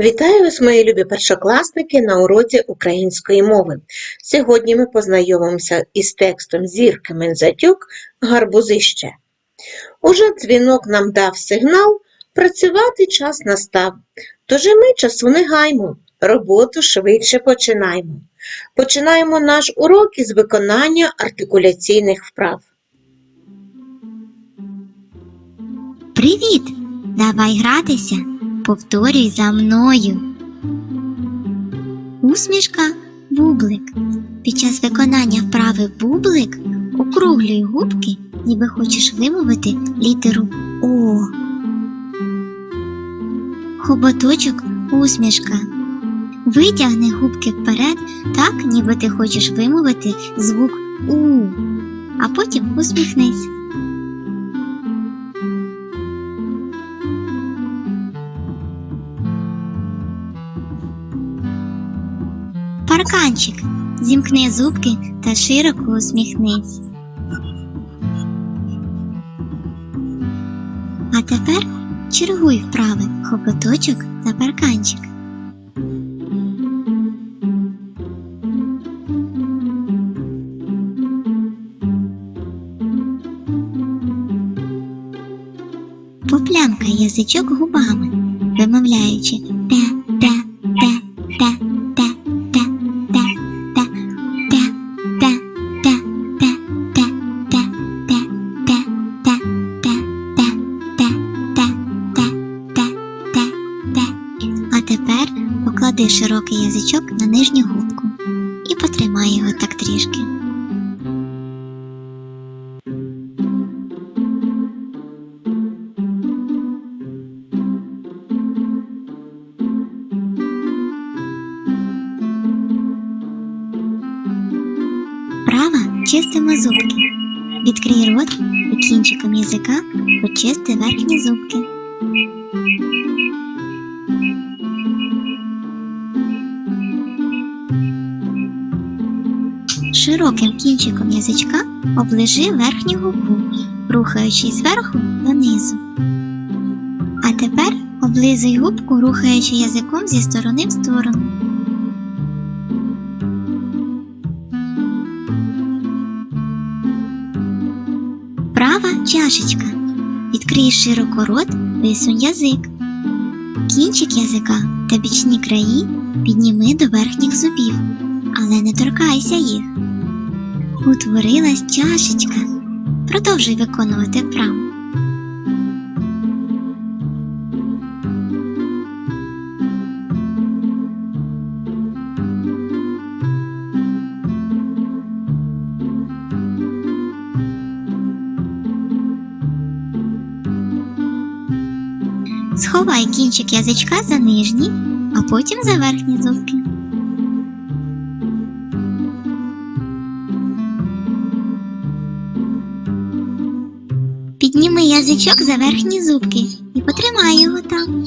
Вітаю вас, мої любі першокласники, на уроці української мови. Сьогодні ми познайомимося із текстом Зірки Мензатюк Гарбузище. Уже дзвінок нам дав сигнал, працювати час настав. Тож і ми часу не гаймо, роботу швидше починаємо. Починаємо наш урок із виконання артикуляційних вправ. Привіт! Давай гратися. Повторюй за мною. Усмішка бублик. Під час виконання вправи бублик округлюй губки, ніби хочеш вимовити літеру О. Хоботочок усмішка. Витягни губки вперед, так, ніби ти хочеш вимовити звук У, а потім усміхнись. Парканчик. Зімкни зубки та широко усміхнись. А тепер чергуй вправи хоботочок та парканчик. Поплямкай язичок губами, вимовляючи те, чистимо зубки. Відкрий рот і кінчиком язика почисти верхні зубки. Широким кінчиком язичка оближи верхню губу, рухаючись зверху донизу. А тепер облизуй губку, рухаючи язиком зі сторони в сторону. Чашечка. Відкрий широко рот, висунь язик. Кінчик язика та бічні краї підніми до верхніх зубів, але не торкайся їх. Утворилась чашечка. Продовжуй виконувати вправу. Сховай кінчик язичка за нижні, а потім за верхні зубки. Підніми язичок за верхні зубки і потримай його там.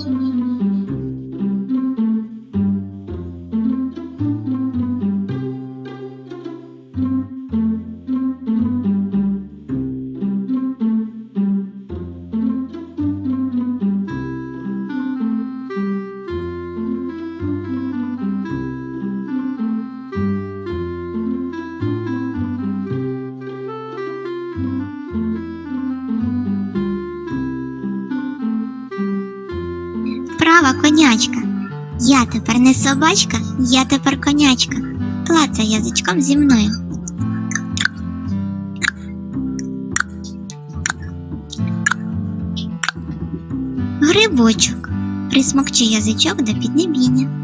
Конячка. Я тепер не собачка, я тепер конячка. Клацай язичком зі мною. Грибочок. Присмокчи язичок до піднебіння.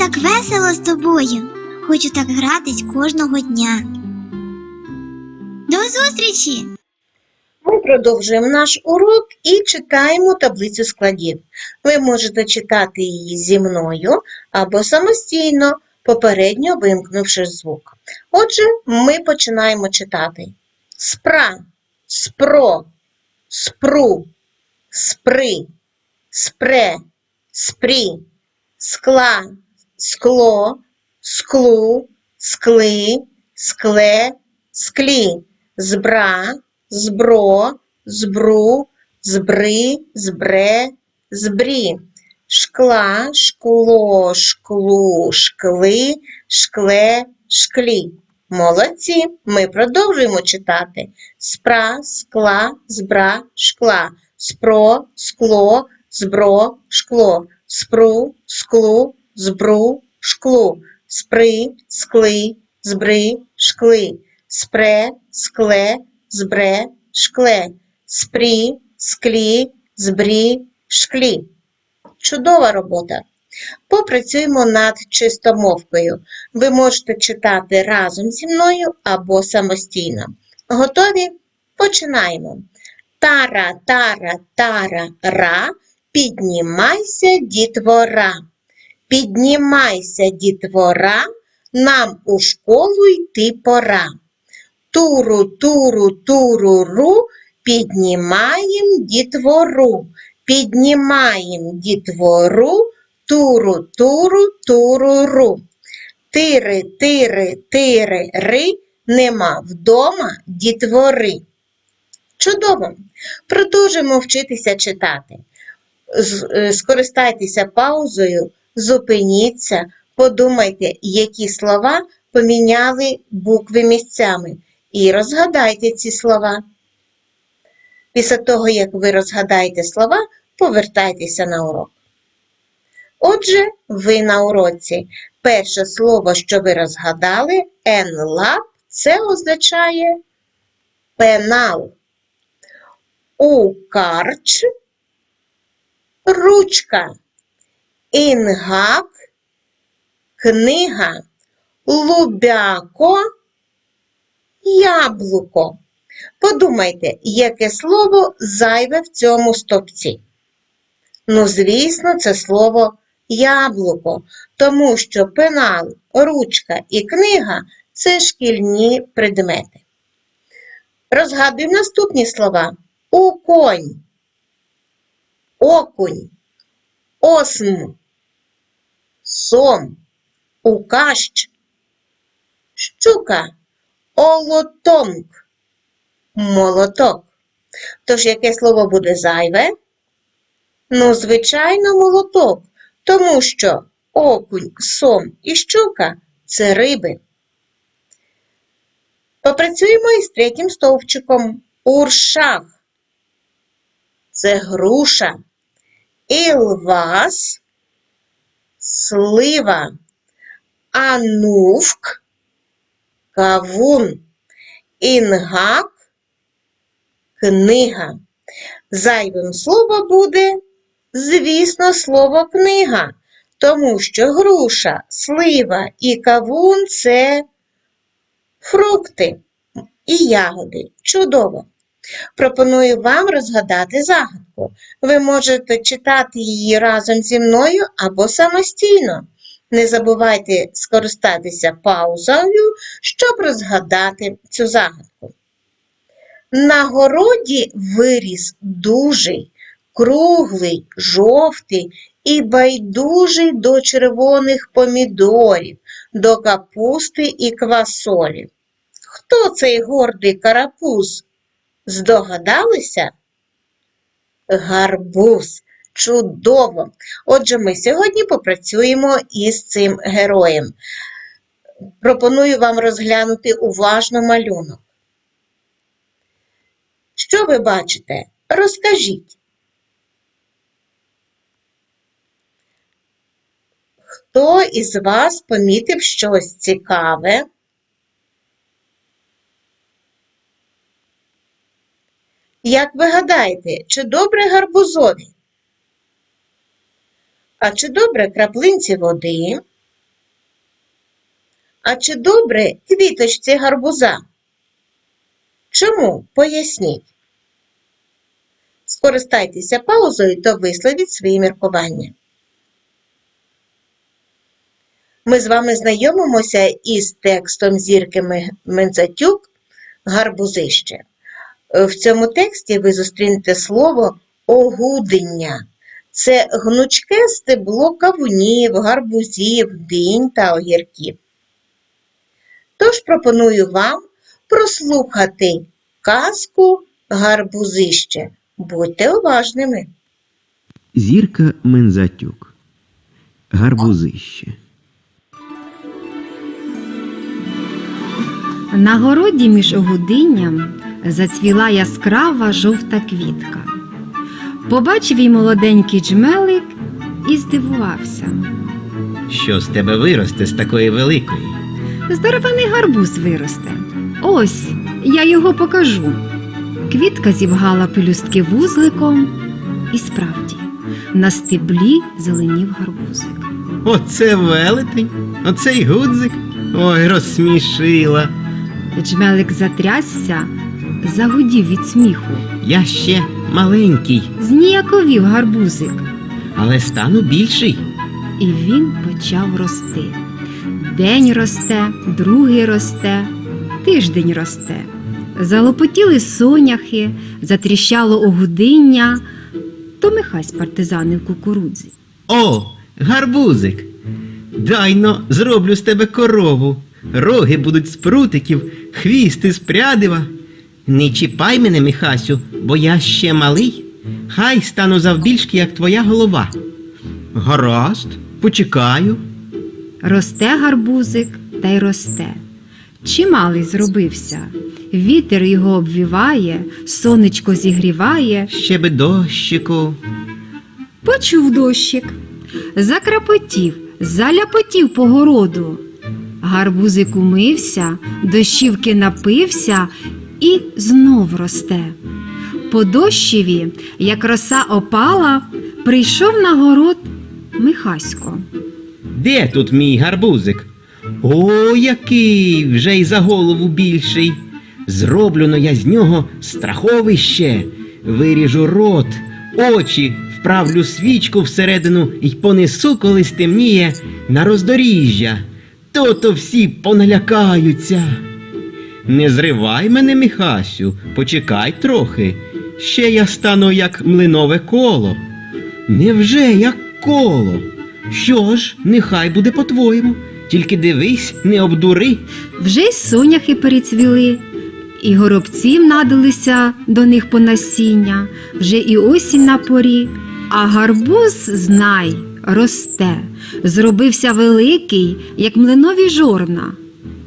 Так весело з тобою. Хочу так гратись кожного дня. До зустрічі! Ми продовжуємо наш урок і читаємо таблицю складів. Ви можете читати її зі мною або самостійно, попередньо вимкнувши звук. Отже, ми починаємо читати. Спра, спро, спру, спри, спре, спрі, скла, скло, склу, скли, скле, склі, збра, збро, збру, збри, збре, збрі, шкла, шкло, шклу, шкли, шкле, шклі. Молодці, ми продовжуємо читати. Спра, скла, збра, шкла, спро, скло, збро, шкло, спру, склу, збру, шклу, спри, скли, збри, шкли, спре, скле, збре, шкле, спрі, склі, збрі, шклі. Чудова робота. Попрацюємо над чистомовкою. Ви можете читати разом зі мною або самостійно. Готові? Починаємо. Тара, тара, тара, ра, піднімайся, дітвора. Піднімайся, дітвора, нам у школу йти пора. Туру, туру, туру, ру, піднімаєм дітвору. Піднімаєм дітвору, туру, туру, туру, ру. Тири, тири, тири, ри, нема вдома дітвори. Чудово! Продовжимо вчитися читати. Е, Скористайтеся паузою, зупиніться, подумайте, які слова поміняли букви місцями, і розгадайте ці слова. Після того, як ви розгадаєте слова, повертайтеся на урок. Отже, ви на уроці. Перше слово, що ви розгадали, енлап, це означає пенал. Укарч ручка. Інгак книга. Лубяко яблуко. Подумайте, яке слово зайве в цьому стовпці. Ну, звісно, це слово яблуко, тому що пенал, ручка і книга це шкільні предмети. Розгадуємо наступні слова: уконь, окунь, осм, сом, укащ, щука, олотонк, молоток. Тож яке слово буде зайве? Ну, звичайно, молоток, тому що окунь, сом і щука це риби. Попрацюємо із третім стовпчиком. Уршах. Це груша. Ілвас, слива, анувк, кавун, інгак, книга. Зайвим слово буде, звісно, слово книга, тому що груша, слива і кавун це фрукти і ягоди. Чудово! Пропоную вам розгадати загадку. Ви можете читати її разом зі мною або самостійно. Не забувайте скористатися паузою, щоб розгадати цю загадку. На городі виріс дужий, круглий, жовтий і байдужий до червоних помідорів, до капусти і квасолі. Хто цей гордий карапуз? Здогадалися? Гарбуз. Чудово! Отже, ми сьогодні попрацюємо із цим героєм. Пропоную вам розглянути уважно малюнок. Що ви бачите? Розкажіть. Хто із вас помітив щось цікаве? Як ви гадаєте, чи добре гарбузові? А чи добре краплинці води? А чи добре квіточці гарбуза? Чому? Поясніть. Скористайтеся паузою та висловіть свої міркування. Ми з вами знайомимося із текстом зірки Ме- Мензатюк Гарбузище. Е, В цьому тексті ви зустрінете слово огудення. Це гнучке стебло кавунів, гарбузів, динь та огірків. Тож пропоную вам прослухати казку Гарбузище. Будьте уважними. Зірка Мензатюк. Гарбузище. На городі між огудинням зацвіла яскрава жовта квітка. Побачив її молоденький джмелик і здивувався. Що з тебе виросте з такої великої? Здоровений гарбуз виросте. Ось я його покажу. Квітка зібгала пелюстки вузликом, і справді на стеблі зеленів гарбузик. Оце велетень, оцей гудзик. Ой, розсмішила. Джмелик затрясся, загудів від сміху. Я ще маленький, Зніяковів гарбузик. але стану більший. І він почав рости. День росте, другий росте, тиждень росте. Залопотіли соняхи, затріщало огудиння, то Михась партизанив кукурудзі. О, гарбузик. Дайно зроблю з тебе корову. Роги будуть з прутиків, хвіст із прядива. Не чіпай мене, Михасю, бо я ще малий. Хай стану завбільшки, як твоя голова. Гаразд, почекаю. Росте гарбузик та й росте. Чималий зробився. Вітер його обвіває, сонечко зігріває, Ще би дощику. Почув дощик, закрапотів, заляпотів по городу. Гарбузик умився, дощівки напився і знов росте. По дощеві, як роса опала, прийшов на город Михасько. Де тут мій гарбузик? О, який вже й за голову більший. Зроблено я з нього страховище, виріжу рот, очі, вправлю свічку всередину і понесу, коли стемніє, на роздоріжжя. То-то всі поналякаються. Не зривай мене, Михасю, почекай трохи. Ще я стану як млинове коло. Невже як коло? Що ж, нехай буде по-твоєму. Тільки дивись, не обдури. Вже й соняхи перецвіли, і горобців надалися до них по насіння, вже і осінь на порі, а гарбуз, знай, росте, зробився великий, як млинові жорна,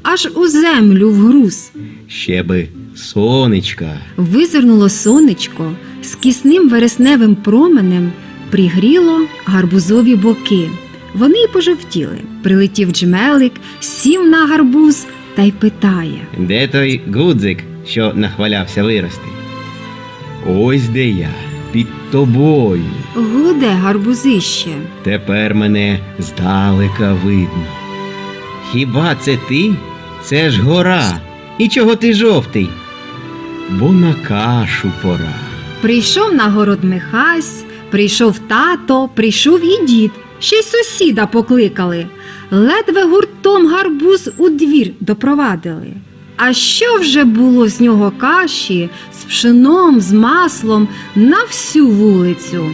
аж у землю вгруз. Ще би сонечка. Визирнуло сонечко з кисним вересневим променем пригріло гарбузові боки. Вони й пожовтіли. Прилетів джмелик, сів на гарбуз та й питає. Де той гудзик, що нахвалявся вирости? Ось де я, під тобою. Гуде гарбузище. Тепер мене здалека видно. Хіба це ти? Це ж гора. І чого ти жовтий? Бо на кашу пора. Прийшов на город Михась, прийшов тато, прийшов і дід, ще й сусіда покликали. Ледве гуртом гарбуз у двір допровадили. А що вже було з нього каші з пшеном, з маслом на всю вулицю?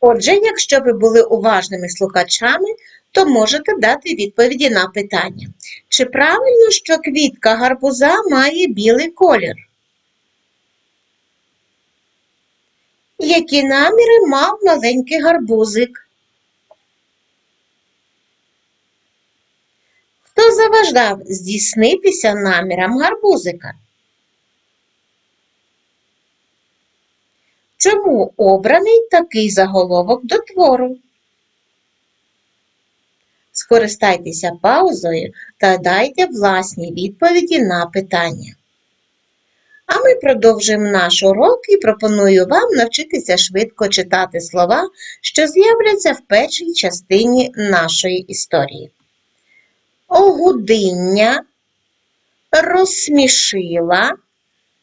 Отже, якщо ви були уважними слухачами, то можете дати відповіді на питання. Чи правильно, що квітка гарбуза має білий колір? Які наміри мав маленький гарбузик? Хто заваждав здійснитися намірам гарбузика? Чому обраний такий заголовок до твору? Скористайтеся паузою та дайте власні відповіді на питання. А ми продовжуємо наш урок і пропоную вам навчитися швидко читати слова, що з'являться в першій частині нашої історії. Огудиння, розсмішила,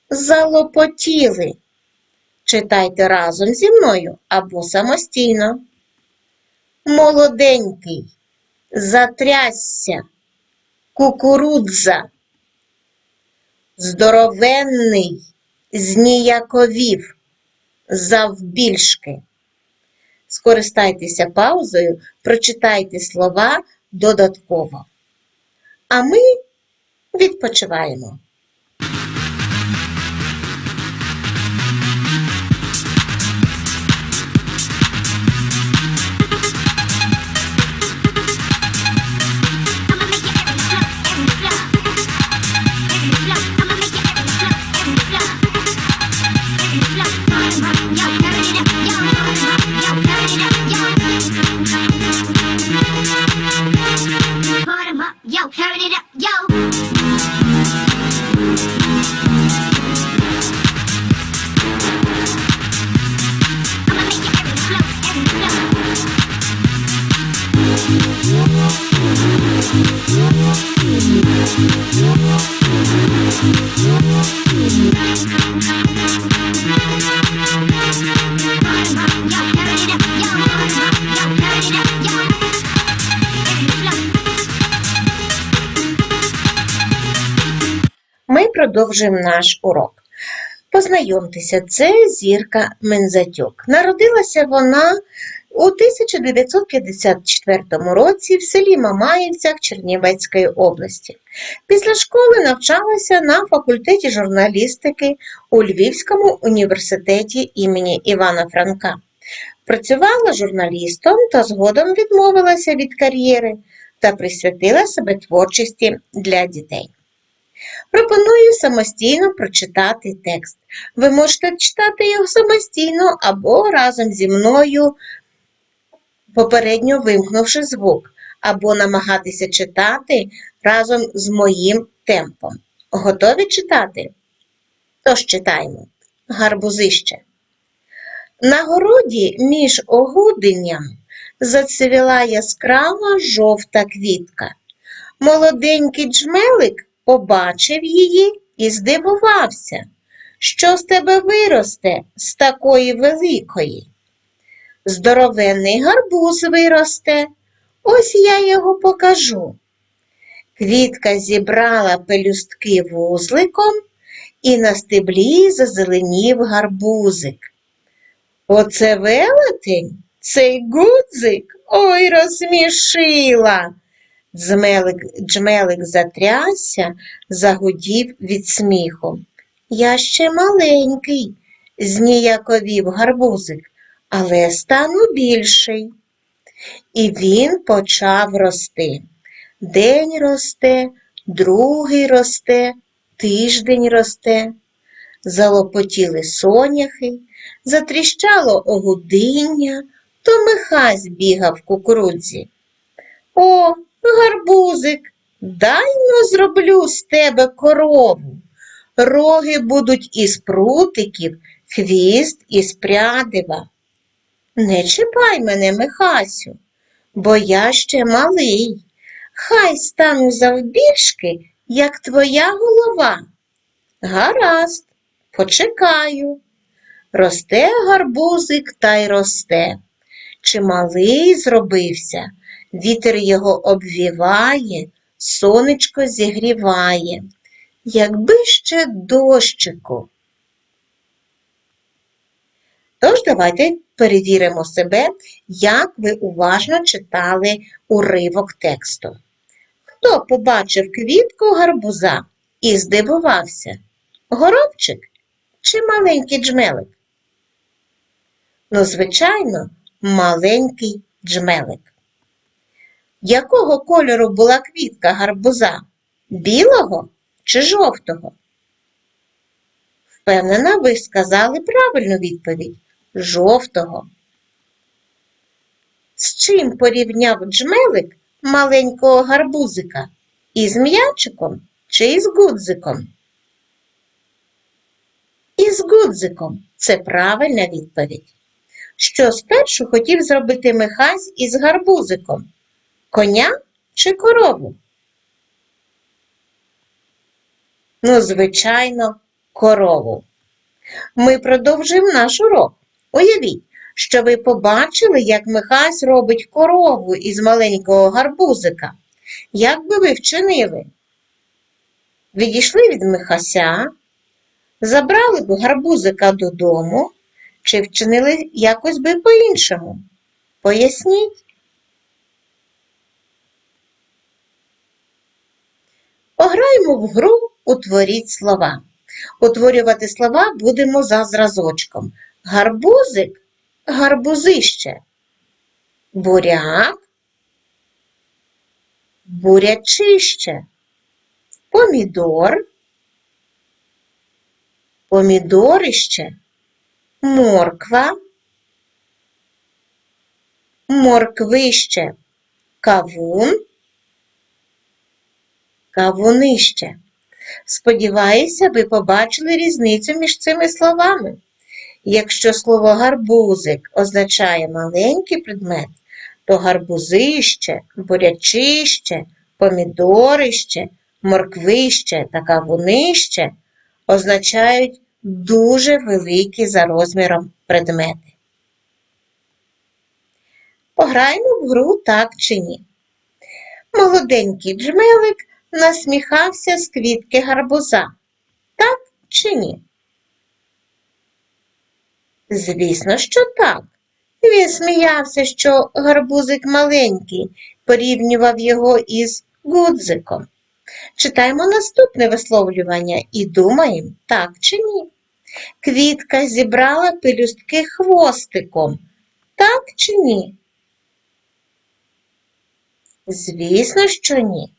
залопотіли. Читайте разом зі мною або самостійно. молоденький, затрясся, кукурудза, здоровенний, зніяковів, завбільшки. Скористайтеся паузою, прочитайте слова додатково. А ми відпочиваємо. Ми продовжуємо наш урок. Познайомтеся, це Зірка Мензатюк. Народилася вона у 1954 році в селі Мамаївцях Чернівецької області. Після школи навчалася на факультеті журналістики у Львівському університеті імені Івана Франка. Працювала журналістом та згодом відмовилася від кар'єри та присвятила себе творчості для дітей. Пропоную самостійно прочитати текст. Ви можете читати його самостійно або разом зі мною, попередньо вимкнувши звук, або намагатися читати разом з моїм темпом. Готові читати? Тож читаємо. Гарбузище. На городі між огуденням зацвіла яскрава жовта квітка. Молоденький джмелик побачив її і здивувався, що з тебе виросте з такої великої. Здоровенний гарбуз виросте, ось я його покажу. Квітка зібрала пелюстки вузликом, і на стеблі зазеленів гарбузик. Оце велетень, цей гудзик, ой, розсмішила. Джмелик, джмелик затрясся, загудів від сміху. Я ще маленький, зніяковів гарбузик, але стану більший. І він почав рости. День росте, другий росте, тиждень росте. Залопотіли соняхи, затріщало огудиння, то Михась бігав в кукурудзі. О, гарбузик, дай но зроблю з тебе корову. Роги будуть із прутиків, хвіст із прядива. Не чіпай мене, Михасю, бо я ще малий. Хай стану завбільшки, як твоя голова. Гаразд, почекаю. Росте гарбузик та й росте. Чималий зробився, вітер його обвіває, сонечко зігріває. Якби ще дощику. Тож давайте перевіримо себе, як ви уважно читали уривок тексту. Хто побачив квітку гарбуза і здивувався? Горобчик чи маленький джмелик? Ну, звичайно, маленький джмелик. Якого кольору була квітка гарбуза? Білого чи жовтого? Впевнена, ви сказали правильну відповідь жовтого. З чим порівняв джмелик маленького гарбузика? Із м'ячиком чи із гудзиком? Із гудзиком це правильна відповідь. Що спершу хотів зробити Михась із гарбузиком? Коня чи корову? Ну, звичайно, корову. Ми продовжуємо наш урок. Уявіть, що ви побачили, як Михась робить корову із маленького гарбузика. Як би ви вчинили? Відійшли від Михася, забрали б гарбузика додому чи вчинили якось би по-іншому? Поясніть. Пограємо в гру «Утворіть слова». Утворювати слова будемо за зразочком. Гарбузик – гарбузище. Буряк – бурячище. Помідор – помідорище. Морква – морквище. Кавун – кавунище. Сподіваюся, ви побачили різницю між цими словами. Якщо слово гарбузик означає маленький предмет, то гарбузище, бурячище, помідорище, морквище та кавунище означають дуже великі за розміром предмети. Пограємо в гру так чи ні. Молоденький джмелик насміхався з квітки гарбуза. Так чи ні? Звісно, що так. Він сміявся, що гарбузик маленький, порівнював його із гудзиком. Читаємо наступне висловлювання і думаємо, так чи ні. Квітка зібрала пелюстки хвостиком. Так чи ні? Звісно, що ні.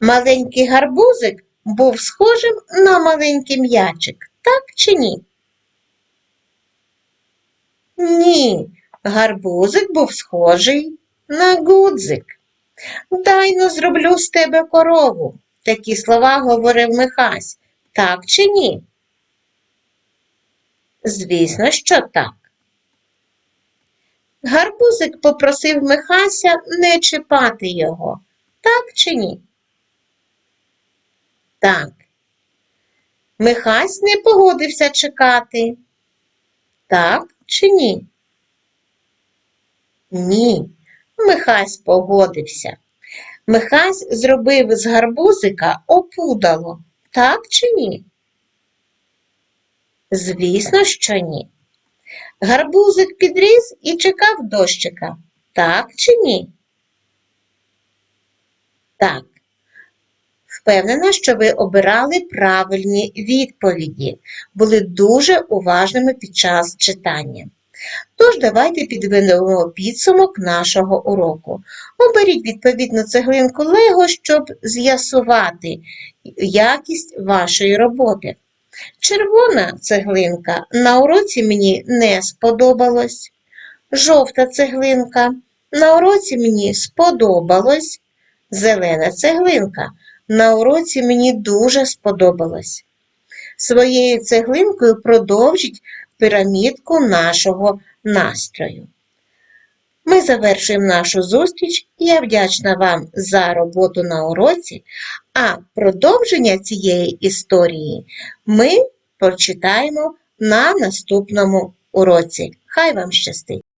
Маленький гарбузик був схожим на маленький м'ячик, так чи ні? Ні, гарбузик був схожий на гудзик. Дай но зроблю з тебе корову. Такі слова говорив Михась. Так чи ні? Звісно, що так. Гарбузик попросив Михася не чіпати його. Так чи ні? Так. Михась не погодився чекати. Так чи ні? Ні. Михась погодився. Михась зробив з гарбузика опудало. Так чи ні? Звісно, що ні. Гарбузик підріс і чекав дощика. Так чи ні? Так. Впевнена, що ви обирали правильні відповіді, були дуже уважними під час читання. Тож давайте підведемо підсумок нашого уроку. Оберіть відповідну цеглинку Лего, щоб з'ясувати якість вашої роботи. Червона цеглинка на уроці мені не сподобалось. Жовта цеглинка на уроці мені сподобалось. Зелена цеглинка на уроці мені дуже сподобалось. Своєю цеглинкою продовжіть пірамідку нашого настрою. Ми завершуємо нашу зустріч. Я вдячна вам за роботу на уроці, а продовження цієї історії ми прочитаємо на наступному уроці. Хай вам щастить!